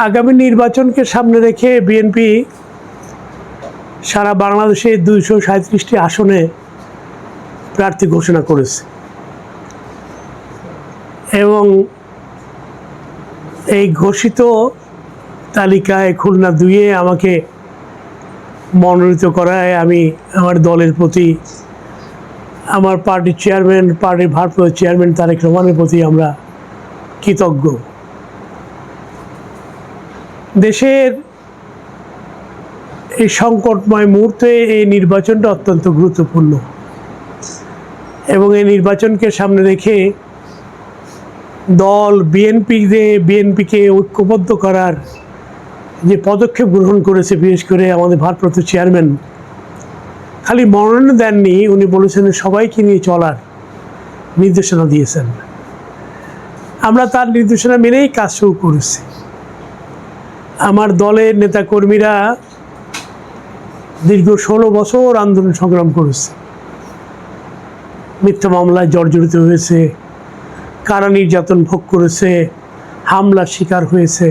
আগামী নির্বাচনকে সামনে রেখে বিএনপি সারা বাংলাদেশে দুইশো সাঁত্রিশটি আসনে প্রার্থী ঘোষণা করেছে। এবং এই ঘোষিত তালিকায় খুলনা দুইয়ে আমাকে মনোনীত করায় আমি আমার দলের প্রতি, আমার পার্টির চেয়ারম্যান, পার্টির ভারপ্রাপ্ত চেয়ারম্যান তারেক রহমানের প্রতি আমরা কৃতজ্ঞ। দেশের এই সংকটময় মুহূর্তে এই নির্বাচনটা অত্যন্ত গুরুত্বপূর্ণ। এবং এই নির্বাচনকে সামনে রেখে দল বিএনপি বিএনপিকে ঐক্যবদ্ধ করার যে পদক্ষেপ গ্রহণ করেছে, বিশেষ করে আমাদের ভারপ্রাপ্ত চেয়ারম্যান খালি মনোনয়ন দেননি, উনি বলেছেন সবাইকে নিয়ে চলার নির্দেশনা দিয়েছেন। আমরা তার নির্দেশনা মেনেই কাজ শুরু করেছি। আমার দলের নেতাকর্মীরা দীর্ঘ ষোলো বছর আন্দোলন সংগ্রাম করেছে। মিথ্যা মামলায় জর্জরিত হয়েছে, কারা নির্যাতন ভোগ করেছে, হামলার শিকার হয়েছে,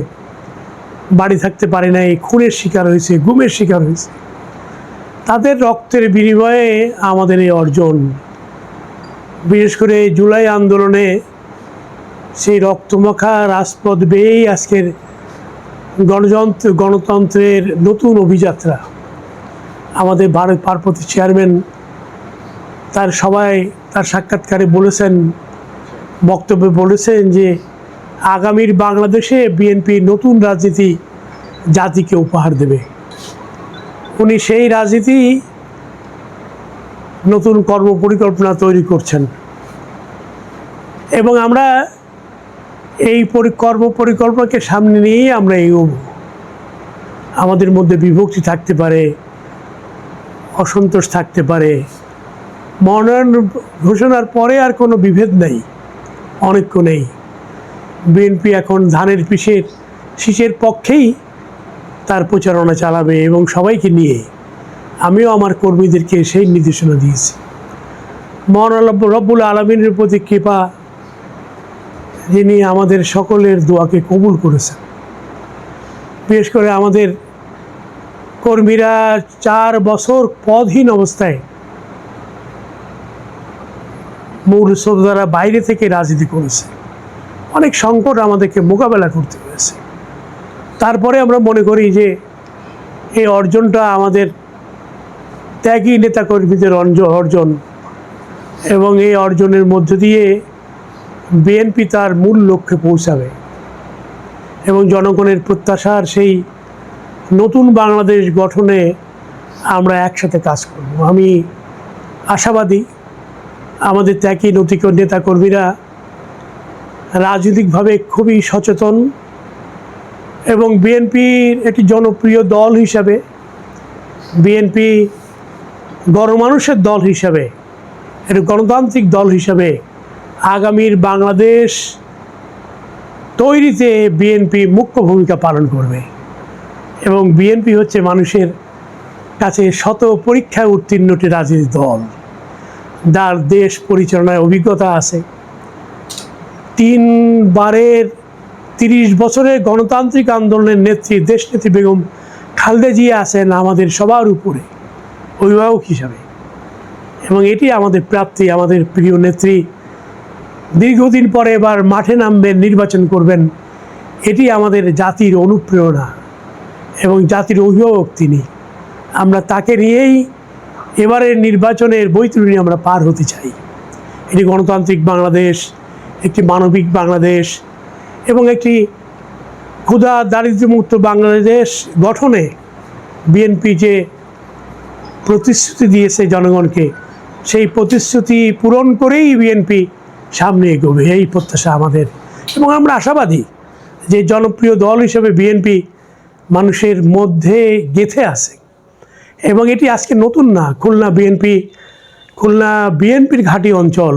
বাড়ি থাকতে পারে নাই, খুনের শিকার হয়েছে, গুমের শিকার হয়েছে। তাদের রক্তের বিনিময়ে আমাদের এই অর্জন, বিশেষ করে জুলাই আন্দোলনে সেই রক্তমাখা রাজপথ বেয়েই আজকের গণযন্ত্র, গণতন্ত্রের নতুন অভিযাত্রা। আমাদের ভারত পার্বতী চেয়ারম্যান তার সবাই তার সাক্ষাৎকারে বলেছেন, বক্তব্যে বলেছেন যে, আগামীর বাংলাদেশে বিএনপি নতুন রাজনীতি জাতিকে উপহার দেবে। উনি সেই রাজনীতি নতুন কর্ম পরিকল্পনা তৈরি করছেন। এবং আমরা এই পরি- কর্ম পরিকল্পনাকে সামনে নিয়েই আমরা এগোব আমাদের মধ্যে বিভক্তি থাকতে পারে, অসন্তোষ থাকতে পারে। মনোনয়ন ঘোষণার পরে আর কোনো বিভেদ নেই, অনেক্য নেই। বিএনপি এখন ধানের পিসের শীষের পক্ষেই তার প্রচারণা চালাবে এবং সবাইকে নিয়ে আমিও আমার কর্মীদেরকে সেই নির্দেশনা দিয়েছি। মহান রব্বুল আলমিনের প্রতি কৃপা যিনি আমাদের সকলের দোয়াকে কবুল করেছেন। বিশেষ করে আমাদের কর্মীরা চার বছর পদহীন অবস্থায় মূল শ্রোতারা বাইরে থেকে রাজনীতি করেছে। অনেক সংকট আমাদেরকে মোকাবেলা করতে হয়েছে। তারপরে আমরা মনে করি যে এই অর্জনটা আমাদের ত্যাগী নেতাকর্মীদের অর্জন এবং এই অর্জনের মধ্য দিয়ে বিএনপি তার মূল লক্ষ্যে পৌঁছাবে এবং জনগণের প্রত্যাশার সেই নতুন বাংলাদেশ গঠনে আমরা একসাথে কাজ করব। আমি আশাবাদী আমাদের ত্যাগী নৈতিক নেতাকর্মীরা রাজনৈতিকভাবে খুবই সচেতন এবং বিএনপির একটি জনপ্রিয় দল হিসাবে, বিএনপি গণমানুষের দল হিসাবে, একটি গণতান্ত্রিক দল হিসাবে আগামীর বাংলাদেশ তৈরিতে বিএনপি মুখ্য ভূমিকা পালন করবে। এবং বিএনপি হচ্ছে মানুষের কাছে শত পরীক্ষায় উত্তীর্ণ একটি রাজনৈতিক দল। যার দেশ পরিচালনায় অভিজ্ঞতা আছে। তিনবারের তিরিশ বছরের গণতান্ত্রিক আন্দোলনের নেত্রী দেশনেত্রী বেগম খালেদা জিয়া আছেন আমাদের সবার উপরে, অভিভাবক হিসাবে। এবং এটি আমাদের প্রাপ্তি, আমাদের প্রিয় নেত্রী দীর্ঘদিন পরে এবার মাঠে নামবেন নির্বাচন করবেন। এটি আমাদের জাতির অনুপ্রেরণা এবং জাতির অভিভাবক তিনি। আমরা তাকে নিয়েই এবারের নির্বাচনের বৈতরণী আমরা পার হতে চাই। এটি গণতান্ত্রিক বাংলাদেশ, একটি মানবিক বাংলাদেশ এবং একটি ক্ষুধা দারিদ্র্যমুক্ত বাংলাদেশ গঠনে বিএনপি যে প্রতিশ্রুতি দিয়েছে জনগণকে, সেই প্রতিশ্রুতি পূরণ করেই বিএনপি সামনে এগোবে, এই প্রত্যাশা আমাদের। এবং আমরা আশাবাদী যে জনপ্রিয় দল হিসেবে বিএনপি মানুষের মধ্যে গেঁথে আছে। এবং এটি আজকে নতুন না, খুলনা বিএনপি খুলনা বিএনপির ঘাটি অঞ্চল।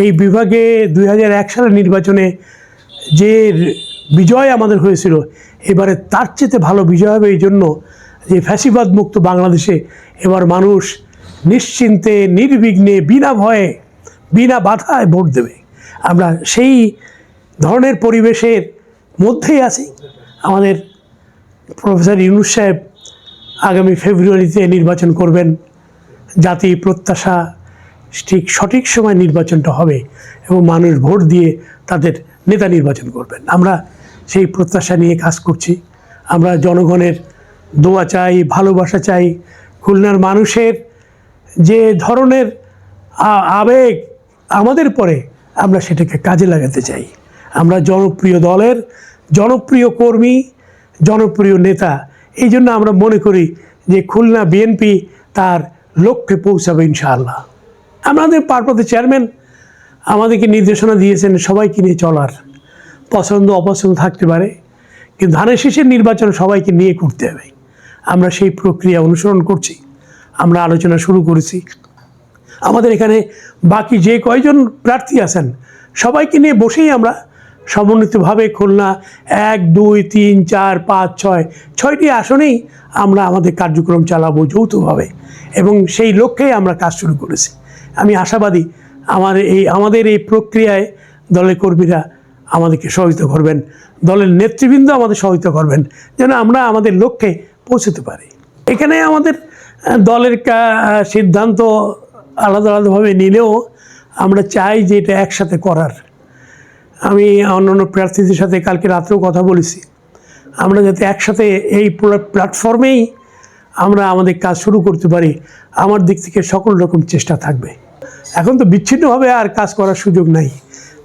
এই বিভাগে দু হাজার এক সালের নির্বাচনে যে বিজয় আমাদের হয়েছিল, এবারে তার চেয়ে ভালো বিজয় হবে এই জন্য যে ফ্যাসিবাদ মুক্ত বাংলাদেশে এবার মানুষ নিশ্চিন্তে, নির্বিঘ্নে, বিনা ভয়ে বিনা বাধায় ভোট দেবে। আমরা সেই ধরনের পরিবেশের মধ্যেই আছি। আমাদের প্রফেসর ইউনুস সাহেব আগামী ফেব্রুয়ারিতে নির্বাচন করবেন। জাতি প্রত্যাশা ঠিক সঠিক সময় নির্বাচনটা হবে এবং মানুষ ভোট দিয়ে তাদের নেতা নির্বাচন করবেন। আমরা সেই প্রত্যাশা নিয়ে কাজ করছি। আমরা জনগণের দোয়া চাই, ভালোবাসা চাই। খুলনার মানুষের যে ধরনের আবেগ আমাদের পরে আমরা সেটাকে কাজে লাগাতে চাই। আমরা জনপ্রিয় দলের জনপ্রিয় কর্মী, জনপ্রিয় নেতা, এই জন্য আমরা মনে করি যে খুলনা বিএনপি তার লক্ষ্যে পৌঁছাবে ইনশাআল্লাহ। আমাদের পারপথে চেয়ারম্যান আমাদেরকে নির্দেশনা দিয়েছেন সবাইকে নিয়ে চলার। পছন্দ, অপছন্দ থাকতে পারে, কিন্তু ধানের শেষের নির্বাচন সবাইকে নিয়ে করতে হবে। আমরা সেই প্রক্রিয়া অনুসরণ করছি, আমরা আলোচনা শুরু করেছি। আমাদের এখানে বাকি যে কয়জন প্রার্থী আছেন, সবাইকে নিয়ে বসেই আমরা সমন্বিতভাবে খুলনা এক, দুই, তিন, চার, পাঁচ, ছয়, ছয়টি আসনেই আমরা আমাদের কার্যক্রম চালাবো যৌথভাবে এবং সেই লক্ষ্যেই আমরা কাজ শুরু করেছি। আমি আশাবাদী আমার এই, আমাদের এই প্রক্রিয়ায় দলের কর্মীরা আমাদেরকে সহযোগিতা করবেন, দলের নেতৃবৃন্দ আমাদের সহযোগিতা করবেন, যেন আমরা আমাদের লক্ষ্যে পৌঁছতে পারি। এখানে আমাদের দলের সিদ্ধান্ত আলাদা আলাদাভাবে নিলেও আমরা চাই যে এটা একসাথে করার। আমি অন্যান্য প্রার্থীদের সাথে কালকে রাত্রেও কথা বলেছি। আমরা যাতে একসাথে এই প্ল্যাটফর্মেই আমরা আমাদের কাজ শুরু করতে পারি, আমার দিক থেকে সকল রকম চেষ্টা থাকবে। এখন তো বিচ্ছিন্নভাবে আর কাজ করার সুযোগ নাই।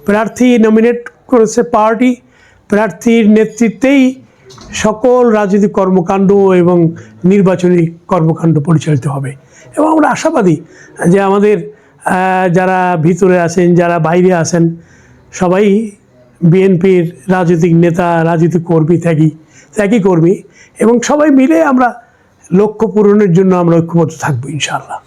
প্রার্থী নমিনেট করেছে পার্টি প্রার্থীর নেতৃত্বেই সকল রাজনৈতিক কর্মকাণ্ড এবং নির্বাচনী কর্মকাণ্ড পরিচালিত হবে। এবং আমরা আশাবাদী যে আমাদের যারা ভিতরে আছেন, যারা বাইরে আছেন, সবাই বিএনপির রাজনৈতিক নেতা, রাজনৈতিক কর্মী, ত্যাগী ত্যাগী কর্মী, এবং সবাই মিলে আমরা লক্ষ্য পূরণের জন্য আমরা ঐক্যবদ্ধ থাকব, ইনশাআল্লাহ।